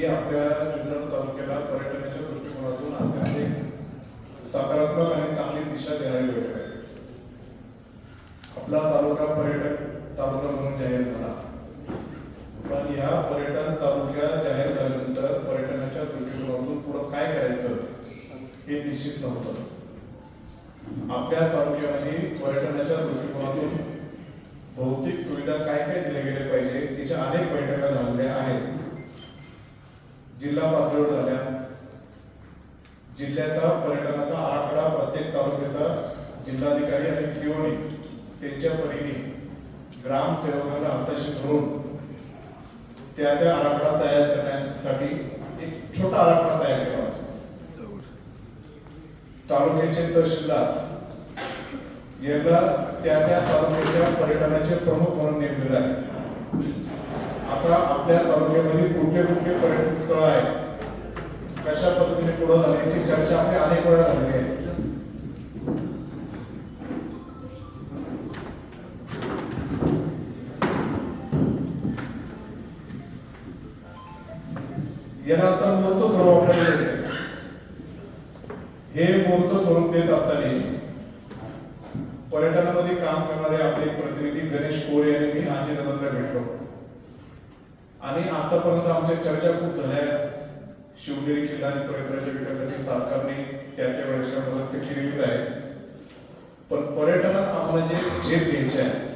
हे आपल्या जुन्नर तालुक्याला पर्यटनाच्या दृष्टिकोनातून अत्यंत सकारात्मक आणि चांगली दिशा देणारी वेळ आहे. आपला तालुका पर्यटन तालुका म्हणून जाहीर झाला. पण या पर्यटन तालुक्या जाहीर झाल्यानंतर पर्यटनाच्या दृष्टिकोनातून पुढं काय करायचं हे निश्चित नव्हतं. आपल्या तालुक्यामध्ये पर्यटनाच्या दृष्टिकोनातून भौतिक सुविधा काय काय दिले गेले पाहिजे तिच्या अनेक बैठका झालेल्या आहेत. जिल्हा पातळीवर झाल्या. जिल्ह्याचा पर्यटनाचा आराखडा प्रत्येक तालुक्याचा जिल्हाधिकारी आणि सीओनी त्यांच्या परीने ग्रामसेवकांना हाताशी धरून त्या त्या आराखडा तयार करण्यासाठी एक छोटा आराखडा तयार केला तालुक्याचे तहसीलदार यांना त्या त्या तालुक्याच्या पर्यटनाचे प्रमुख म्हणून नेमलेले आहे. आता आपल्या तालुक्यामध्ये कुठले कुठले पर्यटन स्थळ आहेत? कशा पद्धतीने पुढे जाण्याची चर्चा आपली अनेक वेळा झालेली आहे. याला आता मूर्त स्वरूप आपल्याला हे मूर्त स्वरूप देत असताना पर्यटनामध्ये काम करणारे आपले प्रतिनिधी गणेश कोरे यांनी मी आजी दादांना भेटलो. आणि आतापर्यंत आमच्या चर्चा खूप झाल्या. शिवनेरी किल्ला आणि परिसराच्या विकासासाठी सरकारने त्या त्या वेळेच्या मदत केलेलीच आहे. पण पर्यटनात आम्हाला जे झेप घ्यायचे आहे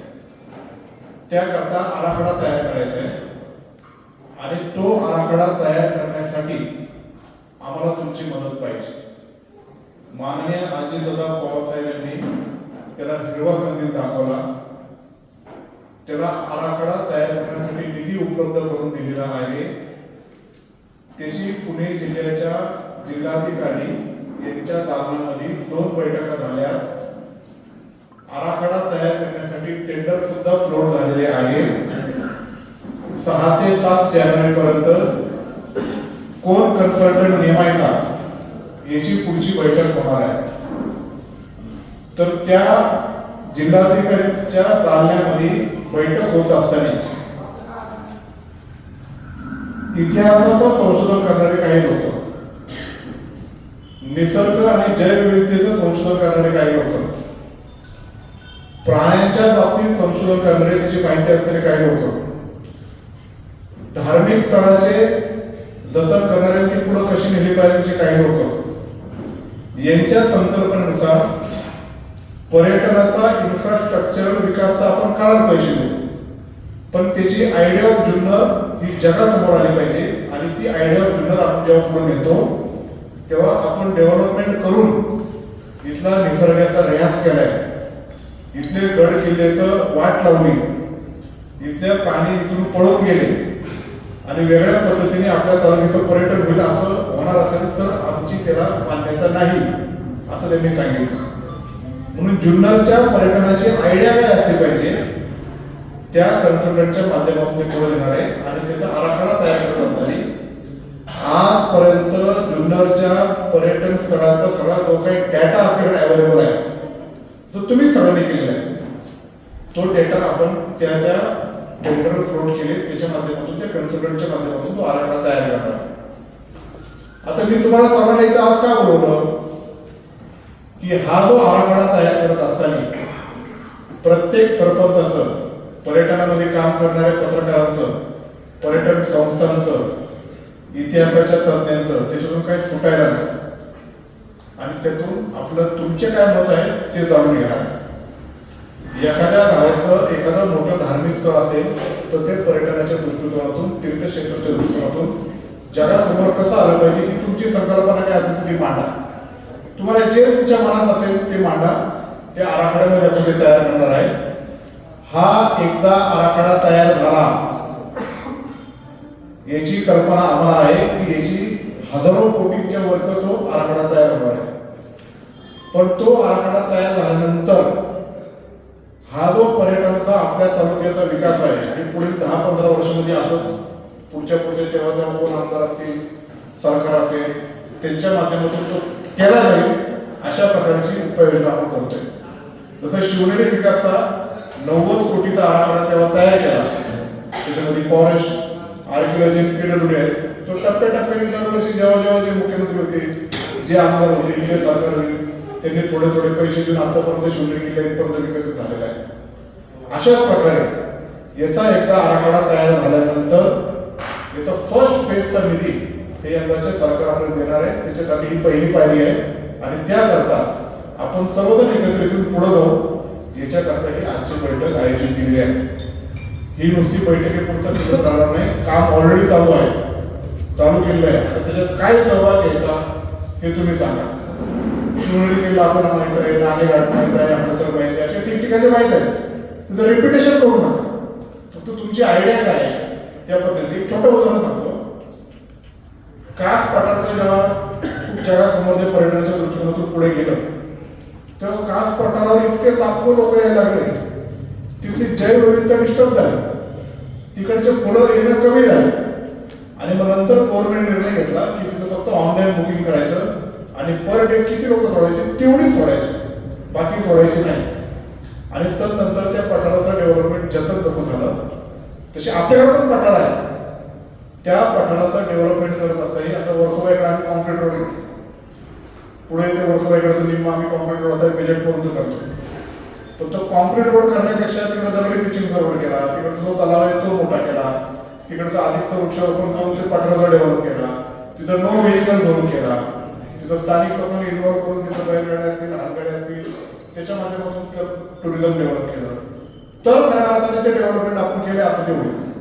त्याकरता आराखडा तयार करायचा आहे. आणि तो आराखडा तयार करण्यासाठी आम्हाला तुमची मदत पाहिजे. माननीय आजीदादा पवार यांनी त्याला हिरवा कंदील दाखवला. त्याला आराखडा तयार करण्यासाठी निधी उपलब्ध करून दिलेला आहे. त्याची पुणे जिल्ह्याच्या जिल्हाधिकारी यांच्या दालनामध्ये दोन बैठका झाल्या. आराखडा तयार करण्यासाठी टेंडर सुद्धा फ्लोट झालेले आहे. सहा ते सात जानेवारी पर्यंत कोण कन्सल्टंट नेमायचा याची पुढची बैठक होणार आहे. तर त्या जिल्हाधिकारीच्या दालन्यामध्ये बैठक होत असताना. इतिहासाचं संशोधन करणारे काही लोक. निसर्ग आणि जैवविविधतेचं संशोधन करणारे काही लोक. प्राण्यांच्या बाबतीत संशोधन करणारे त्याची माहिती असणारे काही लोक. धार्मिक स्थळाचे जतन करणारे ती पुढे कशी नेली पाहिजे त्याचे काही लोक. यांच्या संकल्पनेनुसार पर्यटनाचा इन्फ्रास्ट्रक्चरल विकासचा आपण करायला पाहिजे पण त्याची आयडिया ऑफ जुन्नर ही जगासमोर आली पाहिजे आणि ती आयडिया ऑफ जुन्नर आपण जेव्हा पुढे नेतो तेव्हा आपण डेव्हलपमेंट करून इथला निसर्गाचा रियाज केलाय. इथले गड किल्ल्याचं वाट लावली. इथले पाणी इथून पळून गेले. आणि वेगळ्या पद्धतीने आपल्या तालुक्याचं पर्यटन होईल असं होणार असेल तर आमची त्याला मान्यता नाही असं त्यांनी सांगितलं. म्हणून जुन्नरच्या पर्यटनाची आयडिया काय असली पाहिजे त्या कन्सल्टंटच्या माध्यमातून ते पुढे देणार आहे आणि त्याचा आराखडा तयार करत असताना आजपर्यंत जुन्नरच्या पर्यटन स्थळाचा सगळा जो काही डेटा आपल्याकडे अवेलेबल आहे तो तुम्ही सगळ्यांनी केलेला आहे. तो डेटा आपण त्या त्या टेंडर फ्लोट केले त्याच्या माध्यमातून त्या कन्सल्टंटच्या माध्यमातून तो आराखडा तयार करणार आता मी तुम्हाला सांगायला इथं आज का बोलवलं? की हा जो आराखडा तयार करत असताना प्रत्येक सरपंचाचं पर्यटनामध्ये काम करणाऱ्या पत्रकारांचं पर्यटन संस्थांचं इतिहासाच्या तज्ज्ञांचं त्याच्यातून काही सुटायला नाही. आणि त्यातून आपलं तुमचे काय मत आहे ते जाणून घ्या एखाद्या गावाचं एखादं मोठं धार्मिक स्थळ असेल तर ते पर्यटनाच्या दृष्टिकोनातून तीर्थक्षेत्राच्या दृष्टिकोनातून जगासमोर कसं आलं पाहिजे की तुमची संकल्पना काय असेल ती मांडा. तुम्हाला जे तुमच्या मनात असेल ते मांडा. ते आराखड्यामध्ये आपण ते तयार करणार आहे. हा एकदा आराखडा तयार झाला. याची कल्पना आम्हाला आहे की याची हजारो कोटींच्या वरचा तो आराखडा तयार होणार आहे. पण तो आराखडा तयार झाल्यानंतर हा जो पर्यटनाचा आपल्या तालुक्याचा विकास आहे आणि पुढील दहा पंधरा वर्षामध्ये असंच पुढच्या पुढच्या जेव्हा जेव्हा कोण आमदार असतील सरकार असेल त्यांच्या माध्यमातून तो केला जाईल अशा प्रकारची उपाययोजना आपण करतोय. जसं शिवनेरी विकासचा नव्वद कोटीचा आराखडा तेव्हा तयार केला. त्याच्यामध्ये फॉरेस्ट आर्किओलॉजी पीडब्ल्यू आहे तो टप्प्याटप्प्याने दरवर्षी जेव्हा जेव्हा जे मुख्यमंत्री होते जे आमदार होते जे सरकार होते त्यांनी थोडे थोडे पैसे देऊन आतापर्यंत शिवनेरी किल्ला इथपर्यंत विकसित झालेला आहे. अशाच प्रकारे याचा एकदा आराखडा तयार झाल्यानंतर याचा फर्स्ट फेजचा निधी हे यंदाचे सरकार आपल्याला देणार आहे. त्याच्यासाठी ही पहिली पायरी आहे. आणि त्याकरता आपण सर्वजण एकत्रित पुढे जाऊ. याच्याकरता ही आजची बैठक आयोजित केली आहे. ही नुसती बैठकीपुरतं सिद्ध राहणार नाही. काम ऑलरेडी चालू आहे. चालू केलेलं आहे. आता त्याच्यात काय सहभाग घ्यायचा हे तुम्ही सांगा. शिवनेरी किल्ला आपल्याला माहीत आहे नाणेघाट माहीत आहे हडसर माहिती आहे. अशा ठिकठिकाणी माहीत आहे. तुझं रेप्युटेशन करू नका फक्त तुमची आयडिया काय आहे? त्या पद्धतीने एक छोटं उदाहरण सांगतो. कास पटाचं जेव्हा खूप जगासमोर जे पर्यटनाच्या दृष्टिकोनातून पुढे गेलं तेव्हा कास पठारावर इतके लाखो लोक यायला लागले. तिथली जैवविविधता डिस्टर्ब झाली. तिकडचे फुलं येणं कमी झालं. आणि मग नंतर गव्हर्नमेंट निर्णय घेतला की तिथं फक्त ऑनलाईन बुकिंग करायचं आणि पर डे किती लोक सोडायचे तेवढीच सोडायचे. बाकी सोडायची नाही. आणि तदनंतर त्या पठाराचं डेव्हलपमेंट जतन तसं झालं. तसे आपल्याकडे पण पठार आहे त्या पठाराचं डेव्हलपमेंट करत असताना आता वर्सोबाईकडे आम्ही कॉन्क्रीट रोड घेतो. पुढे ते वर्सोबाईकडे निम्मा आम्ही कॉन्क्रीट रोड आता बजेट पर्यंत करतो तर तो कॉन्क्रीट रोड करण्यापेक्षा तिकडे दगडी पिचिंगचा रोड केला तिकडचा जो तलाव आहे तो मोठा केला तिकडचा अधिकचा वृक्षारोपण करून ते पठाराचा डेव्हलप केला तिथं नो व्हेकल झोन केला तिथं स्थानिक लोकांना इन्व्हॉल्व करून तिथं बैलगाड्या असतील हातगाड्या असतील त्याच्या माध्यमातून टुरिझम डेव्हलप केलं. तर त्या अर्थाने ते डेव्हलपमेंट आपण केले असं ते होईल.